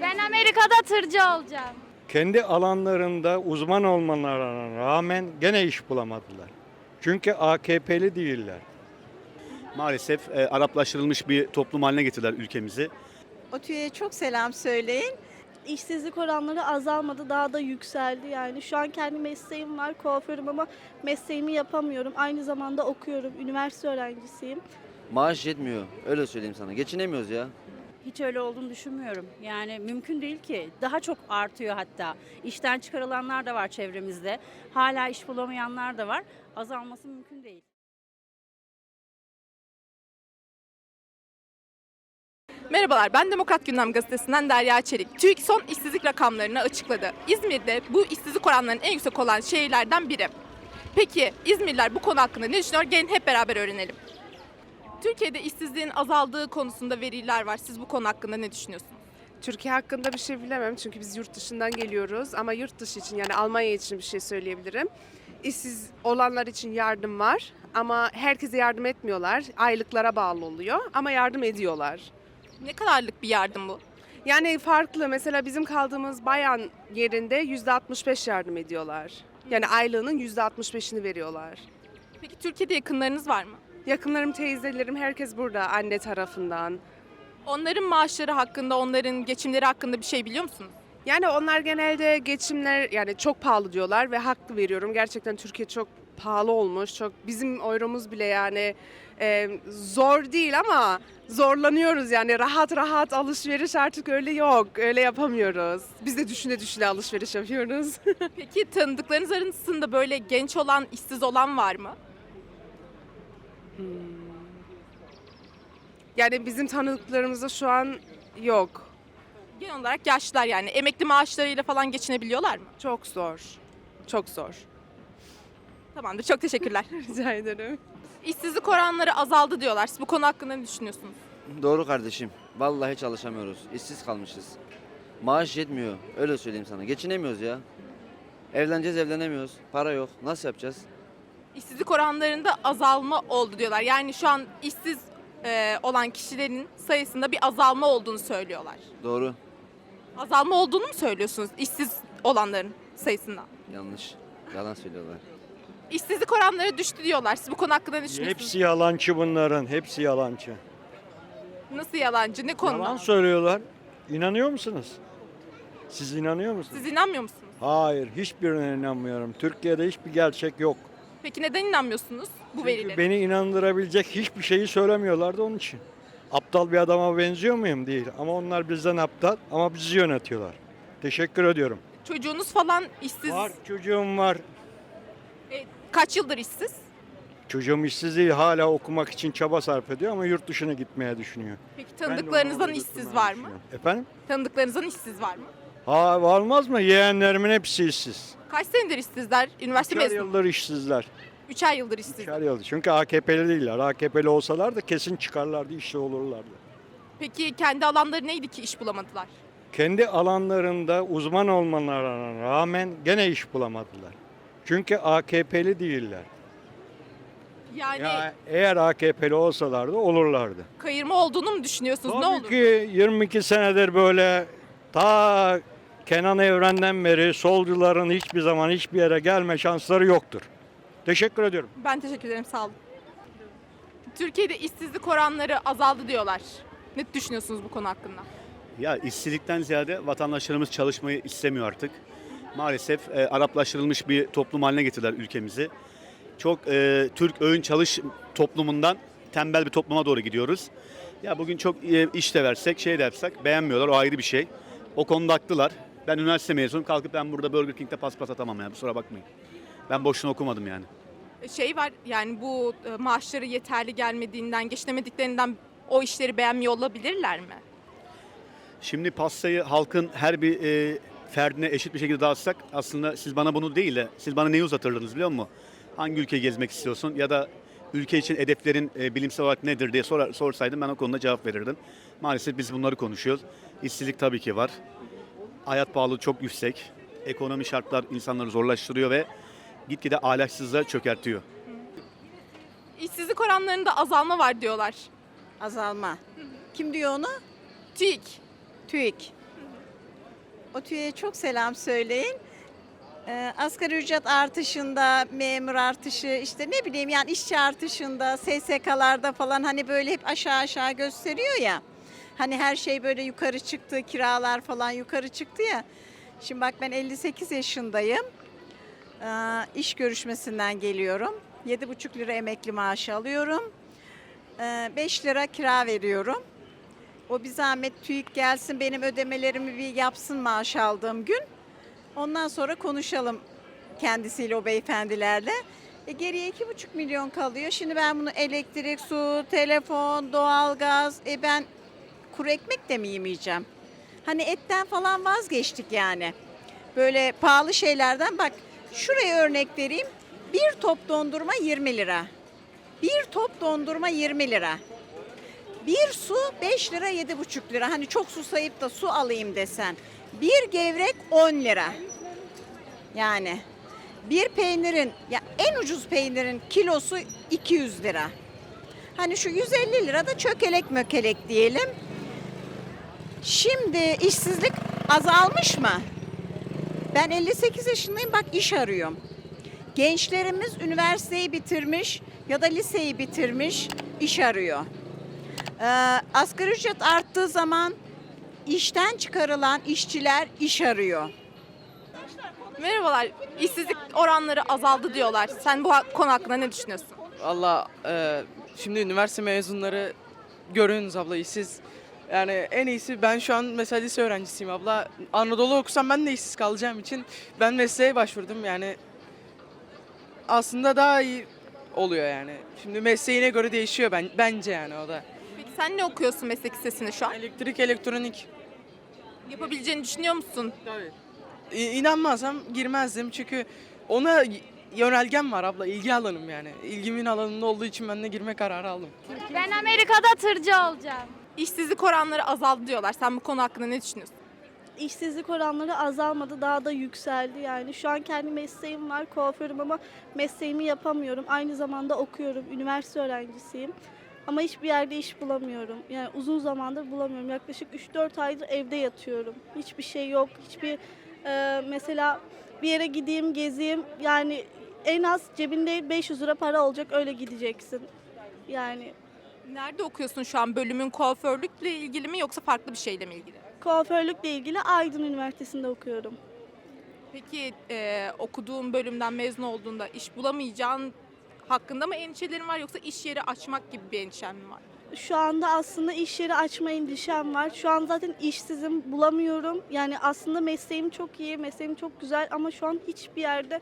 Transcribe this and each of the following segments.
Ben Amerika'da tırcı olacağım. kendi alanlarında uzman olmalarına rağmen gene iş bulamadılar. Çünkü AKP'li değiller. Maalesef e, Araplaştırılmış bir toplum haline getirdiler ülkemizi. OTÜ'ye çok selam söyleyin. İşsizlik oranları azalmadı, daha da yükseldi yani. Şu an kendi mesleğim var, kuaförüm ama mesleğimi yapamıyorum. Aynı zamanda okuyorum, üniversite öğrencisiyim. Maaş yetmiyor. Öyle söyleyeyim sana. Geçinemiyoruz ya. Hiç öyle olduğunu düşünmüyorum. Yani mümkün değil ki. Daha çok artıyor hatta. İşten çıkarılanlar da var çevremizde. Hala iş bulamayanlar da var. Azalması mümkün değil. Merhabalar, ben Demokrat Gündem Gazetesi'nden Derya Çelik. TÜİK son işsizlik rakamlarını açıkladı. İzmir'de bu işsizlik oranlarının en yüksek olan şehirlerden biri. Peki İzmirliler bu konu hakkında ne düşünüyor? Gelin hep beraber öğrenelim. Türkiye'de işsizliğin azaldığı konusunda veriler var. Siz bu konu hakkında ne düşünüyorsunuz? Türkiye hakkında bir şey bilemem çünkü biz yurt dışından geliyoruz ama yurt dışı için yani Almanya için bir şey söyleyebilirim. İşsiz olanlar için yardım var ama herkese yardım etmiyorlar. Aylıklara bağlı oluyor ama yardım ediyorlar. Ne kadarlık bir yardım bu? Yani farklı mesela bizim kaldığımız bayan yerinde %65 yardım ediyorlar. Yani aylığının %65'ini veriyorlar. Peki Türkiye'de yakınlarınız var mı? Yakınlarım, teyzelerim herkes burada anne tarafından. Onların maaşları hakkında, onların geçimleri hakkında bir şey biliyor musunuz? Yani onlar genelde geçimler yani çok pahalı diyorlar ve haklı veriyorum. Gerçekten Türkiye çok pahalı olmuş. Çok bizim euromuz bile yani e, zor değil ama zorlanıyoruz yani rahat rahat alışveriş artık öyle yok. Öyle yapamıyoruz. Biz de düşüne düşüne alışveriş yapıyoruz. Peki tanıdıklarınız arasında böyle genç olan, işsiz olan var mı? Yani bizim tanıdıklarımızda şu an yok. Genel olarak yaşlılar yani. Emekli maaşlarıyla falan geçinebiliyorlar mı? Çok zor. Çok zor. Tamamdır, çok teşekkürler. Rica ederim. İşsizlik oranları azaldı diyorlar. Siz bu konu hakkında ne düşünüyorsunuz? Doğru kardeşim. Vallahi çalışamıyoruz. İşsiz kalmışız. Maaş yetmiyor. Öyle söyleyeyim sana. Geçinemiyoruz ya. Evleneceğiz evlenemiyoruz. Para yok. Nasıl yapacağız? İşsizlik oranlarında azalma oldu diyorlar. Yani şu an işsiz e, olan kişilerin sayısında bir azalma olduğunu söylüyorlar. Doğru. Azalma olduğunu mu söylüyorsunuz işsiz olanların sayısında? Yanlış. Yalan söylüyorlar. İşsizlik oranları düştü diyorlar. Siz bu konu hakkında ne düşünüyorsunuz? Hepsi yalancı bunların, hepsi yalancı. Nasıl yalancı? Ne konuda? Yalan söylüyorlar. İnanıyor musunuz? Siz inanıyor musunuz? Siz inanmıyor musunuz? Hayır, hiçbirine inanmıyorum. Türkiye'de hiçbir gerçek yok. Peki neden inanmıyorsunuz bu verilere? beni inandırabilecek hiçbir şeyi söylemiyorlardı onun için. Aptal bir adama benziyor muyum? Değil. Ama onlar bizden aptal ama bizi yönetiyorlar. Teşekkür ediyorum. Çocuğunuz falan işsiz. Var çocuğum var. E, kaç yıldır işsiz? Çocuğum işsiz değil hala okumak için çaba sarf ediyor ama yurt dışına gitmeye düşünüyor. Peki tanıdıklarınızdan işsiz var mı? Efendim? Tanıdıklarınızdan işsiz var mı? Ha varmaz mı? Yeğenlerimin hepsi işsiz. Kaç senedir işsizler? Üniversite Üçer mezunu. yıldır işsizler. Üçer yıldır işsiz. Üçer yıldır. Çünkü AKP'li değiller. AKP'li olsalar da kesin çıkarlardı, işçi olurlardı. Peki kendi alanları neydi ki iş bulamadılar? kendi alanlarında uzman olmalarına rağmen gene iş bulamadılar. Çünkü AKP'li değiller. Yani Ya eğer AKP'li olsalardı olurlardı. kayırma olduğunu mu düşünüyorsunuz? ne Tabii olur? ki 22 senedir böyle ta Kenan Evren'den beri solcuların hiçbir zaman hiçbir yere gelme şansları yoktur. Teşekkür ediyorum. Ben teşekkür ederim sağ olun. Türkiye'de işsizlik oranları azaldı diyorlar. Ne düşünüyorsunuz bu konu hakkında? Ya işsizlikten ziyade vatandaşlarımız çalışmayı istemiyor artık. Maalesef e, Araplaştırılmış bir toplum haline getirdiler ülkemizi. Çok e, Türk öğün çalış toplumundan tembel bir topluma doğru gidiyoruz. Ya bugün çok e, iş de versek, şey de yapsak beğenmiyorlar. O ayrı bir şey. O konuda haklılar. Ben üniversite mezunum. Kalkıp ben burada Burger King'de paspas atamam yani. Kusura bakmayın. Ben boşuna okumadım yani. E, Şey var yani bu e, maaşları yeterli gelmediğinden, geçinemediklerinden o işleri beğenmiyor olabilirler mi? Şimdi pastayı halkın her bir e, ferdine eşit bir şekilde dağıtsak aslında siz bana bunu değil de siz bana neyi uzatırdınız biliyor musun? Hangi ülkeyi gezmek istiyorsun ya da ülke için hedeflerin e, bilimsel olarak nedir diye sorar, sorsaydım ben o konuda cevap verirdim. Maalesef biz bunları konuşuyoruz. İşsizlik tabii ki var. Hayat pahalılığı çok yüksek. Ekonomi şartlar insanları zorlaştırıyor ve gitgide ahlaksızlığa çökertiyor. İşsizlik oranlarında azalma var diyorlar. Azalma. Kim diyor onu? TÜİK. TÜİK. OTÜ'ye çok selam söyleyin. Ee, asgari ücret artışında, memur artışı, işte ne bileyim yani işçi artışında, SSK'larda falan hani böyle hep aşağı aşağı gösteriyor ya. Hani her şey böyle yukarı çıktı, kiralar falan yukarı çıktı ya. Şimdi bak ben 58 yaşındayım. Ee, iş görüşmesinden geliyorum. 7,5 lira emekli maaşı alıyorum. Ee, 5 lira kira veriyorum. O bir zahmet TÜİK gelsin benim ödemelerimi bir yapsın maaş aldığım gün. Ondan sonra konuşalım kendisiyle o beyefendilerle. E geriye iki buçuk milyon kalıyor. Şimdi ben bunu elektrik, su, telefon, doğalgaz, e ben kuru ekmek de mi yemeyeceğim? Hani etten falan vazgeçtik yani. Böyle pahalı şeylerden bak şuraya örnek vereyim. Bir top dondurma 20 lira. Bir top dondurma 20 lira. Bir su 5 lira 7,5 lira. Hani çok susayıp da su alayım desen. Bir gevrek 10 lira. Yani bir peynirin ya en ucuz peynirin kilosu 200 lira. Hani şu 150 lira da çökelek mökelek diyelim. Şimdi işsizlik azalmış mı? Ben 58 yaşındayım bak iş arıyorum. Gençlerimiz üniversiteyi bitirmiş ya da liseyi bitirmiş iş arıyor. Ee, asgari ücret arttığı zaman işten çıkarılan işçiler iş arıyor. Merhabalar. İşsizlik oranları azaldı diyorlar. Sen bu konu hakkında ne düşünüyorsun? Valla e, şimdi üniversite mezunları görüyorsunuz abla işsiz. Yani en iyisi ben şu an mesela lise öğrencisiyim abla. Anadolu okusam ben de işsiz kalacağım için ben mesleğe başvurdum yani. Aslında daha iyi oluyor yani. Şimdi mesleğine göre değişiyor ben bence yani o da. Peki sen ne okuyorsun meslek lisesinde şu an? Elektrik, elektronik. Yapabileceğini düşünüyor musun? Tabii. İnanmazsam girmezdim çünkü ona yönelgem var abla, ilgi alanım yani. İlgimin alanında olduğu için ben de girme kararı aldım. Ben Amerika'da tırcı olacağım. İşsizlik oranları azaldı diyorlar. Sen bu konu hakkında ne düşünüyorsun? İşsizlik oranları azalmadı, daha da yükseldi yani. Şu an kendi mesleğim var, kuaförüm ama mesleğimi yapamıyorum. Aynı zamanda okuyorum, üniversite öğrencisiyim. Ama hiçbir yerde iş bulamıyorum. Yani uzun zamandır bulamıyorum. Yaklaşık 3-4 aydır evde yatıyorum. Hiçbir şey yok. Hiçbir e, mesela bir yere gideyim, gezeyim. Yani en az cebinde 500 lira para olacak öyle gideceksin. Yani Nerede okuyorsun şu an? Bölümün kuaförlükle ilgili mi yoksa farklı bir şeyle mi ilgili? kuaförlükle ilgili Aydın Üniversitesi'nde okuyorum. Peki e, okuduğun bölümden mezun olduğunda iş bulamayacağın hakkında mı endişelerin var yoksa iş yeri açmak gibi bir endişen mi var? Şu anda aslında iş yeri açma endişem var. Şu an zaten işsizim, bulamıyorum. Yani aslında mesleğim çok iyi, mesleğim çok güzel ama şu an hiçbir yerde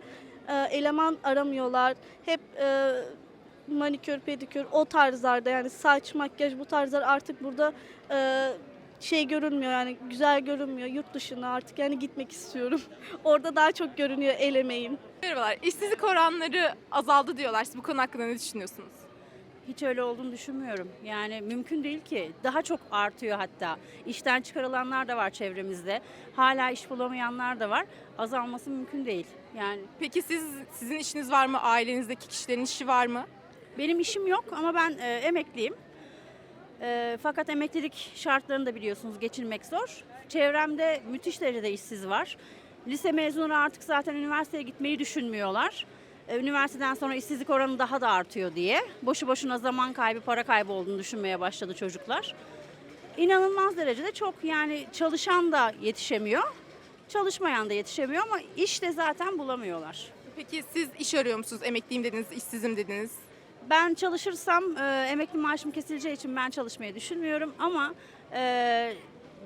e, eleman aramıyorlar. Hep e, manikür, pedikür o tarzlarda yani saç, makyaj bu tarzlar artık burada e, şey görünmüyor yani güzel görünmüyor. Yurt dışına artık yani gitmek istiyorum. Orada daha çok görünüyor el emeğim. Merhabalar. İşsizlik oranları azaldı diyorlar. Siz bu konu hakkında ne düşünüyorsunuz? Hiç öyle olduğunu düşünmüyorum. Yani mümkün değil ki. Daha çok artıyor hatta. İşten çıkarılanlar da var çevremizde. Hala iş bulamayanlar da var. Azalması mümkün değil. Yani Peki siz sizin işiniz var mı? Ailenizdeki kişilerin işi var mı? Benim işim yok ama ben e, emekliyim. E, fakat emeklilik şartlarını da biliyorsunuz geçinmek zor. Çevremde müthiş derecede işsiz var. Lise mezunları artık zaten üniversiteye gitmeyi düşünmüyorlar. E, üniversiteden sonra işsizlik oranı daha da artıyor diye. Boşu boşuna zaman kaybı, para kaybı olduğunu düşünmeye başladı çocuklar. İnanılmaz derecede çok yani çalışan da yetişemiyor. Çalışmayan da yetişemiyor ama iş de zaten bulamıyorlar. Peki siz iş arıyor musunuz? Emekliyim dediniz, işsizim dediniz. Ben çalışırsam e, emekli maaşım kesileceği için ben çalışmayı düşünmüyorum ama e,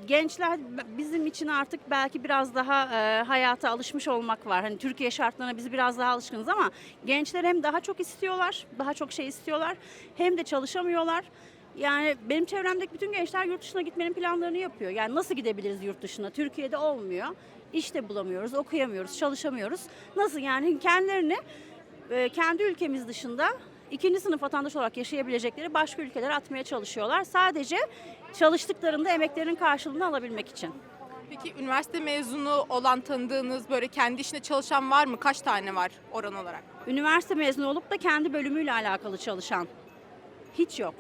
gençler bizim için artık belki biraz daha e, hayata alışmış olmak var. Hani Türkiye şartlarına biz biraz daha alışkınız ama gençler hem daha çok istiyorlar, daha çok şey istiyorlar hem de çalışamıyorlar. Yani benim çevremdeki bütün gençler yurt dışına gitmenin planlarını yapıyor. Yani nasıl gidebiliriz yurt dışına? Türkiye'de olmuyor. İş de bulamıyoruz, okuyamıyoruz, çalışamıyoruz. Nasıl yani kendilerini e, kendi ülkemiz dışında ikinci sınıf vatandaş olarak yaşayabilecekleri başka ülkelere atmaya çalışıyorlar. Sadece çalıştıklarında emeklerinin karşılığını alabilmek için. Peki üniversite mezunu olan tanıdığınız böyle kendi işinde çalışan var mı? Kaç tane var oran olarak? Üniversite mezunu olup da kendi bölümüyle alakalı çalışan hiç yok.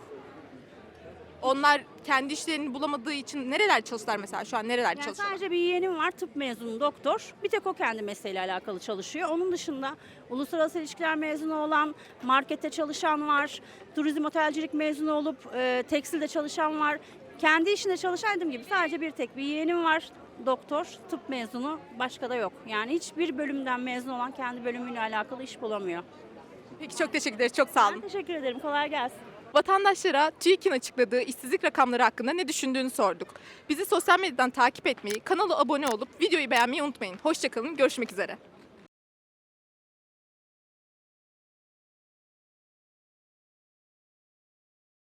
Onlar kendi işlerini bulamadığı için nereler çalıştılar mesela şu an nereler Yani çalışıyorlar? sadece bir yeğenim var tıp mezunu doktor. Bir tek o kendi mesleğiyle alakalı çalışıyor. Onun dışında uluslararası ilişkiler mezunu olan, markette çalışan var, turizm otelcilik mezunu olup e, tekstilde çalışan var. Kendi işinde çalışan dediğim gibi sadece bir tek bir yeğenim var. Doktor, tıp mezunu, başka da yok. Yani hiçbir bölümden mezun olan kendi bölümüyle alakalı iş bulamıyor. Peki çok teşekkür ederiz. Çok sağ Ben olun. teşekkür ederim. Kolay gelsin. Vatandaşlara TÜİK'in açıkladığı işsizlik rakamları hakkında ne düşündüğünü sorduk. Bizi sosyal medyadan takip etmeyi, kanala abone olup videoyu beğenmeyi unutmayın. Hoşçakalın, görüşmek üzere.